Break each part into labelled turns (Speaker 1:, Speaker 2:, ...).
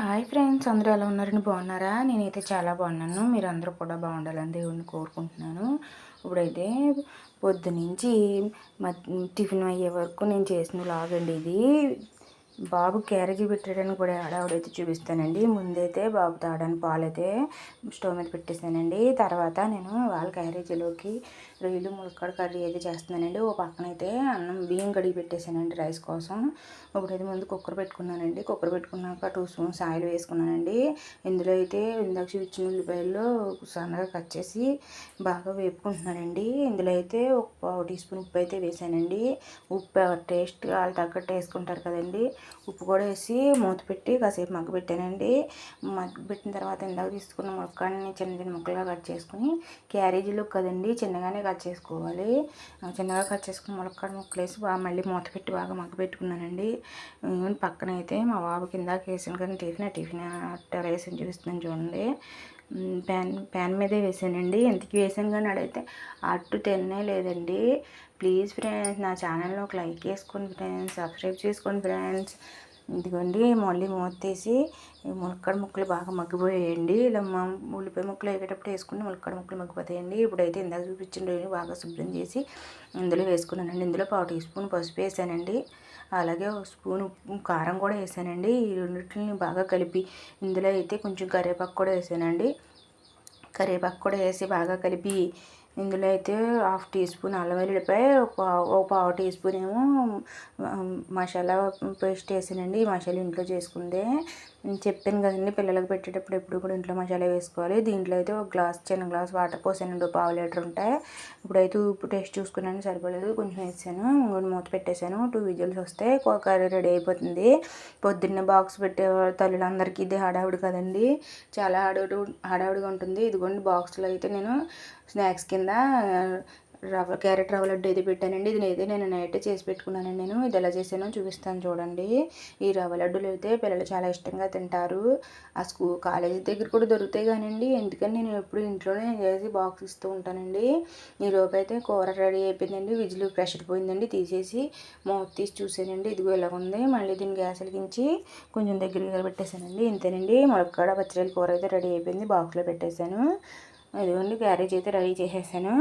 Speaker 1: Hi friends అందరూ ఎలా ఉన్నారని బాగున్నారా? నేనైతే చాలా బాగున్నాను. మీరు అందరూ కూడా బాగుండాలని దేవుడిని కోరుకుంటున్నాను. ఇప్పుడైతే పొద్దునుంచి టిఫిన్ అయ్యే వరకు నేను చేసిన లాగండి ఇది. బాబు క్యారేజీ పెట్టడానికి కూడా ఆడవిడైతే చూపిస్తానండి. ముందైతే బాబు తాగడానికి పాలైతే స్టవ్ మీద పెట్టేశానండి తర్వాత నేను వాళ్ళ క్యారేజీలోకి రొయ్యలు ములక్కడ కర్రీ అయితే చేస్తున్నానండి. ఓ పక్కన అయితే అన్నం బియ్యం కడిగి పెట్టేశానండి రైస్ కోసం. ఇప్పుడైతే ముందు కుక్కర్ పెట్టుకున్నానండి. కుక్కర్ పెట్టుకున్నాక టూ స్పూన్స్ ఆయిల్ వేసుకున్నానండి. ఇందులో అయితే ఇందాక చూపించిన ఉల్లిపాయలు సన్నగా కట్ చేసి బాగా వేపుకుంటున్నానండి. ఇందులో అయితే ఒక టీ స్పూన్ ఉప్పు అయితే వేసానండి. ఉప్పు టేస్ట్ వాళ్ళు తగ్గట్టు వేసుకుంటారు కదండి. ఉప్పు కూడా వేసి మూత పెట్టి కాసేపు మగ్గబెట్టానండి పెట్టానండి. పెట్టిన తర్వాత ఇందాక తీసుకున్న ముక్కల్ని చిన్న చిన్న ముక్కలుగా కట్ చేసుకుని క్యారేజీలో కదండి చిన్నగానే కట్ చేసుకోవాలి. చిన్నగా కట్ చేసుకుని ములక్కాడ ముక్కలు వేసి బాగా మళ్ళీ మూత పెట్టి బాగా మగ్గబెట్టుకున్నానండి పక్కన అయితే మా బాబు కింద వేసాను కానీ టిఫిన్ టిఫిన్ అట్ట వేసి చూపిస్తున్నాను చూడండి. ప్యాన్ ప్యాన్ మీదే వేసానండి. ఎంతకి వేసాను కానీ అడిగితే అట్టు తిన్నే లేదండి. ప్లీజ్ ఫ్రెండ్స్ నా ఛానల్లో ఒక లైక్ చేసుకోండి ఫ్రెండ్స్ సబ్స్క్రైబ్ చేసుకోండి ఫ్రెండ్స్. ఇదిగోండి మళ్ళీ మూతేసి ములక్కడ ముక్కలు బాగా మగ్గిపోయాయండి. ఇలా మా ఉల్లిపాయ ముక్కలు వేగేటప్పుడు వేసుకుని ములక్కడ ముక్కలు మగ్గిపోతాయండి. ఇప్పుడైతే ఇందాక చూపించిన బాగా శుభ్రం చేసి ఇందులో వేసుకున్నానండి. ఇందులో పావు టీ స్పూన్ పసుపు వేసానండి. అలాగే ఒక స్పూన్ కారం కూడా వేసానండి. ఈ రెండింటిని బాగా కలిపి ఇందులో అయితే కొంచెం కరివేపాకు కూడా వేసానండి. కరివేపాకు కూడా వేసి బాగా కలిపి ఇందులో అయితే హాఫ్ టీ స్పూన్ అల్లం వెల్లుల్లిపాయ ఒక ఒక పావు టీ స్పూన్ ఏమో మసాలా పేస్ట్ వేసానండి. ఈ మసాలా ఇంట్లో చేసుకుందే నేను చెప్పాను కదండి పిల్లలకు పెట్టేటప్పుడు ఎప్పుడు కూడా ఇంట్లో మసాలా వేసుకోవాలి. దీంట్లో అయితే ఒక గ్లాస్ చిన్న గ్లాస్ వాటర్ పోసానండి రెండు పావు లీటర్ ఉంటాయి. ఇప్పుడైతే ఉప్పు టేస్ట్ చూసుకున్నాను సరిపోలేదు. కొంచెం వేసాను ఇంకొన్ని మూత పెట్టేశాను టూ విజిల్స్ వస్తే కర్రీ రెడీ అయిపోతుంది. పొద్దున్నే బాక్స్ పెట్టే తల్లులందరికీ ఇది హడావుడి కదండి. చాలా హడావుడి హడావుడిగా ఉంటుంది. ఇదిగోండి బాక్స్లో అయితే నేను స్నాక్స్ కింద రవ్వ క్యారెట్ రవ్వ లడ్డు అయితే పెట్టానండి. ఇది అయితే నేను నైట్ చేసి పెట్టుకున్నానండి నేను. ఇది ఎలా చేశానో చూపిస్తాను చూడండి. ఈ రవ్వ లడ్డులు అయితే పిల్లలు చాలా ఇష్టంగా తింటారు. ఆ స్కూల్ కాలేజీ దగ్గర కూడా దొరుకుతాయి కానివ్వండి ఎందుకని నేను ఎప్పుడు ఇంట్లోనే చేసి బాక్స్ ఇస్తూ ఉంటానండి. ఈ అయితే కూర రెడీ అయిపోయిందండి. విజిల్ ప్రెషర్ పోయిందండి తీసేసి మూత తీసి చూసానండి. ఇదిగో ఇలా ఉంది. మళ్ళీ దీన్ని గ్యాస్ వెలిగించి కొంచెం దగ్గరగా పెట్టేశానండి. ఇంతేనండి. ములక్కాడ పచ్చడి కూర అయితే రెడీ అయిపోయింది. బాక్స్లో పెట్టేశాను. ఇదిగోండి క్యారేజ్ అయితే రెడీ చేసేసాను.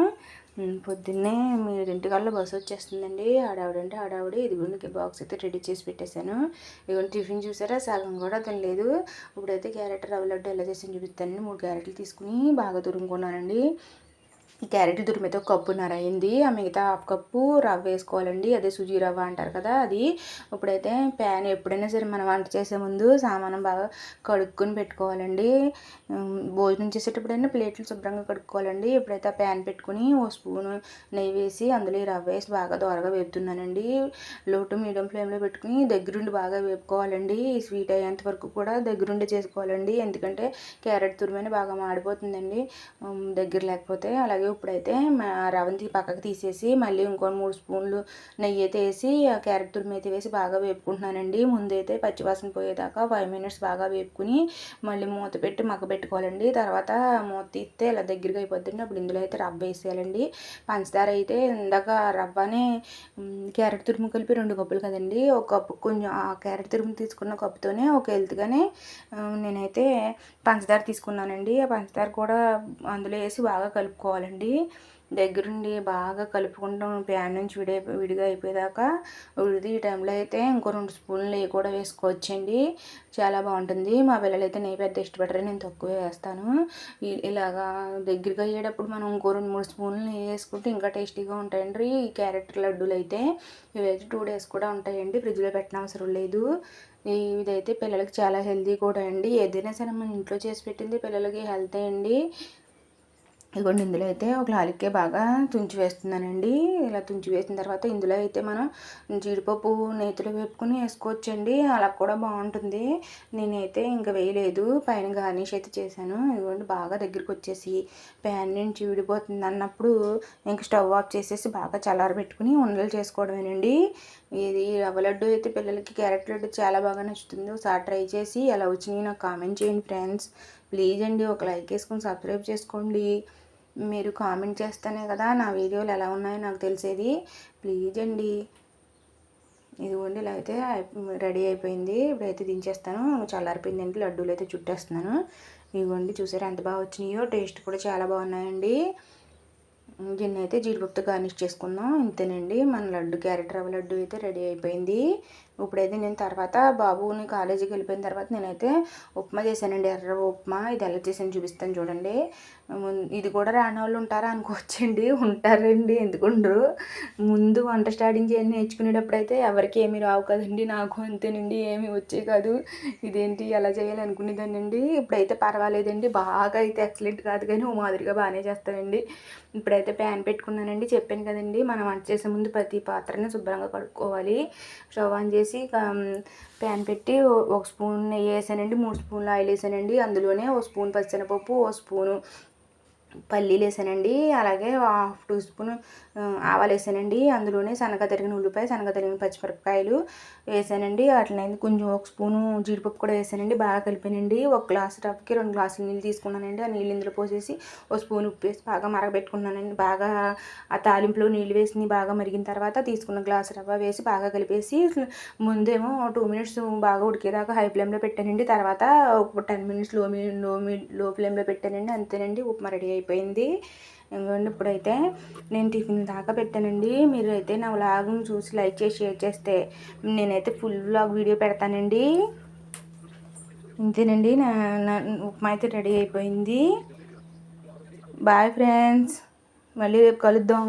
Speaker 1: పొద్దున్నే మీరు ఇంటికల్లా బస్సు వచ్చేస్తుందండి. ఆడావిడంటే ఆడావిడి ఇదిగోండి బాక్స్ అయితే రెడీ చేసి పెట్టేశాను. ఇదిగోండి టిఫిన్ చూసారా? సగం కూడా తినలేదు ఇప్పుడైతే క్యారెట్ రవ్వ లడ్డు ఎలా చేసి చూపిస్తానండి. మూడు క్యారెట్లు తీసుకుని బాగా తురుముకున్నానండి. ఈ క్యారెట్ తురిమితే ఒక కప్పున్నర అయింది ఆ మిగతా హాఫ్ కప్పు రవ్వ వేసుకోవాలండి. అదే సుజీ రవ్వ అంటారు కదా అది. ఇప్పుడైతే ప్యాన్ ఎప్పుడైనా సరే మనం వంట చేసే ముందు సామానం బాగా కడుక్కొని పెట్టుకోవాలండి. భోజనం చేసేటప్పుడైనా ప్లేట్లు శుభ్రంగా కడుక్కోవాలండి. ఇప్పుడైతే ఆ ప్యాన్ పెట్టుకుని ఓ స్పూన్ నెయ్యి వేసి అందులో ఈ రవ్వ వేసి బాగా దోరగా వేపుతున్నానండి. లో టు మీడియం ఫ్లేమ్లో పెట్టుకుని దగ్గరుండి బాగా వేపుకోవాలండి. స్వీట్ అయ్యేంత వరకు కూడా దగ్గరుండి చేసుకోవాలండి. ఎందుకంటే క్యారెట్ తురిమైన బాగా మాడిపోతుందండి. దగ్గర లేకపోతే అలాగే ఇప్పుడైతే రవంతి పక్కకు తీసేసి మళ్ళీ ఇంకో మూడు స్పూన్లు నెయ్యి అయితే వేసి ఆ క్యారెట్ తురిమి అయితే వేసి బాగా వేపుకుంటున్నానండి. ముందైతే పచ్చివాసన పోయేదాకా ఫైవ్ మినిట్స్ బాగా వేపుకుని మళ్ళీ మూత పెట్టి మగ్గ పెట్టుకోవాలండి. తర్వాత మూత తీస్తే ఇలా దగ్గరగా అయిపోతుంది అప్పుడు ఇందులో అయితే రవ్వ వేసేయాలండి. పంచదార అయితే ఇందాక రవ్వనే క్యారెట్ తురుము కలిపి రెండు కప్పులు కదండి. ఒక కప్పు కొంచెం ఆ క్యారెట్ తురుము తీసుకున్న కప్పుతోనే ఒక హెల్త్గానే నేనైతే పంచదార తీసుకున్నానండి. ఆ పంచదార కూడా అందులో వేసి బాగా కలుపుకోవాలండి. అండి దగ్గరుండి బాగా కలుపుకుంటాం ప్యాన్ నుంచి విడి విడిగా అయిపోయేదాకా ఉడిది. ఈ టైంలో అయితే ఇంకో రెండు స్పూన్లు నెయ్యి కూడా వేసుకోవచ్చండి. చాలా బాగుంటుంది. మా పిల్లలు అయితే నెయ్యి పెద్ద ఇష్టపడరు. నేను తక్కువ వేస్తాను. ఇలాగా దగ్గరగా అయ్యేటప్పుడు మనం ఇంకో రెండు మూడు స్పూన్లు నెయ్యి వేసుకుంటే ఇంకా టేస్టీగా ఉంటాయండి. ఈ క్యారెట్ లడ్డూలు అయితే ఇవైతే టూ డేస్ కూడా ఉంటాయండి. ఫ్రిడ్జ్లో పెట్టిన అవసరం లేదు. ఇదైతే పిల్లలకి చాలా హెల్తీ కూడా అండి. ఏదైనా సరే మన ఇంట్లో చేసి పెట్టింది పిల్లలకి హెల్త్ అండి. ఇదిగోండి ఇందులో అయితే ఒక లాలిక్కే బాగా తుంచి వేస్తున్నానండి. ఇలా తుంచి వేసిన తర్వాత ఇందులో అయితే మనం జీడిపప్పు నేతిలో వేపుకుని వేసుకోవచ్చండి. అలా కూడా బాగుంటుంది. నేనైతే ఇంకా వేయలేదు. పైన గార్నిష్ అయితే చేశాను. ఇదిగోండి బాగా దగ్గరికి వచ్చేసి ప్యాన్ నుంచి విడిపోతుంది అన్నప్పుడు ఇంక స్టవ్ ఆఫ్ చేసేసి బాగా చల్లారబెట్టుకుని ఉండలు చేసుకోవడమేనండి. ఇది రవ్వ లడ్డు అయితే పిల్లలకి క్యారెట్ లడ్డు చాలా బాగా నచ్చుతుంది. ఒకసారి ట్రై చేసి ఎలా వచ్చినాయి నాకు కామెంట్ చేయండి ఫ్రెండ్స్. ప్లీజ్ అండి ఒక లైక్ వేసుకొని సబ్స్క్రైబ్ చేసుకోండి. మీరు కామెంట్ చేస్తేనే కదా నా వీడియోలు ఎలా ఉన్నాయో నాకు తెలిసేది. ప్లీజ్ అండి. ఇదిగోండి ఇలా అయితే రెడీ అయిపోయింది. ఇప్పుడైతే దించేస్తాను. చల్లారిపోయిందండి లడ్డూలు అయితే చుట్టేస్తున్నాను. ఇదిగోండి చూసారా ఎంత బాగా వచ్చినాయో. టేస్ట్ కూడా చాలా బాగున్నాయండి. దీన్ని అయితే జీడిపప్పుతో గార్నిష్ చేసుకుందాం. ఇంతేనండి. మన లడ్డు క్యారెట్ రవ్వ లడ్డు అయితే రెడీ అయిపోయింది. ఇప్పుడైతే నేను తర్వాత బాబుని కాలేజీకి వెళ్ళిపోయిన తర్వాత నేనైతే ఉప్మా చేశానండి. ఎర్ర ఉప్మా. ఇది ఎలా చేసాను చూపిస్తాను చూడండి. ముం- ఇది కూడా రాని వాళ్ళు ఉంటారా అనుకోవచ్చండి. ఉంటారండి. ఎందుకుండరు ముందు వంట స్టార్టింగ్ చేయండి. నేర్చుకునేటప్పుడు అయితే ఎవరికి ఏమీ రావు కదండి. నాకు అంతేనండి. ఏమీ వచ్చే కాదు. ఇదేంటి? ఎలా చేయాలి అనుకునేదానండి ఇప్పుడైతే పర్వాలేదండి. బాగా అయితే ఎక్సలెంట్ కాదు కానీ ఓ మాదిరిగా బాగానే చేస్తానండి. ఇప్పుడైతే ప్యాన్ పెట్టుకున్నానండి. చెప్పాను కదండి. మనం వంట చేసే ముందు ప్రతి పాత్రని శుభ్రంగా కడుక్కోవాలి. స్టవ్ ఆన్ చేసి ప్యాన్ పెట్టి ఒక స్పూన్ నెయ్యి వేసానండి మూడు స్పూన్లు ఆయిల్ వేసానండి అందులోనే ఓ స్పూన్ పచ్చెనపప్పు ఓ స్పూను పల్లీలు వేసానండి అలాగే హాఫ్ టీ స్పూన్ ఆవాలు వేసానండి అందులోనే సన్నగా తరిగిన ఉల్లిపాయ సన్నగా తరిగిన పచ్చిమిరపకాయలు వేసానండి అట్లనే కొంచెం ఒక స్పూను జీడిపప్పు కూడా వేసానండి బాగా కలిపానండి ఒక గ్లాస్ రవ్వకి రెండు గ్లాసులు నీళ్ళు తీసుకున్నానండి ఆ నీళ్ళు ఇందులో పోసేసి ఒక స్పూన్ ఉప్పు వేసి బాగా మరగబెట్టుకున్నానండి బాగా ఆ తాలింపులో నీళ్ళు వేసి బాగా మరిగిన తర్వాత తీసుకున్న గ్లాస్ రవ్వ వేసి బాగా కలిపేసి ముందేమో టూ మినిట్స్ బాగా ఉడికేదాకా హై ఫ్లేమ్లో పెట్టానండి తర్వాత ఒక టెన్ మినిట్స్లో మీ లో మీ లో ఫ్లేమ్లో పెట్టానండి అంతేనండి ఉప్మా రెడీ అయిపోయింది. ఇంకోండి ఇప్పుడైతే నేను టిఫిన్ దాకా పెట్టానండి. మీరు అయితే నా వ్లాగ్ను చూసి లైక్ చేసి షేర్ చేస్తే నేనైతే ఫుల్ వ్లాగ్ వీడియో పెడతానండి. ఇంతేనండి నా నా ఉప్మా అయితే రెడీ అయిపోయింది. బాయ్ ఫ్రెండ్స్ మళ్ళీ రేపు కలుద్దాం.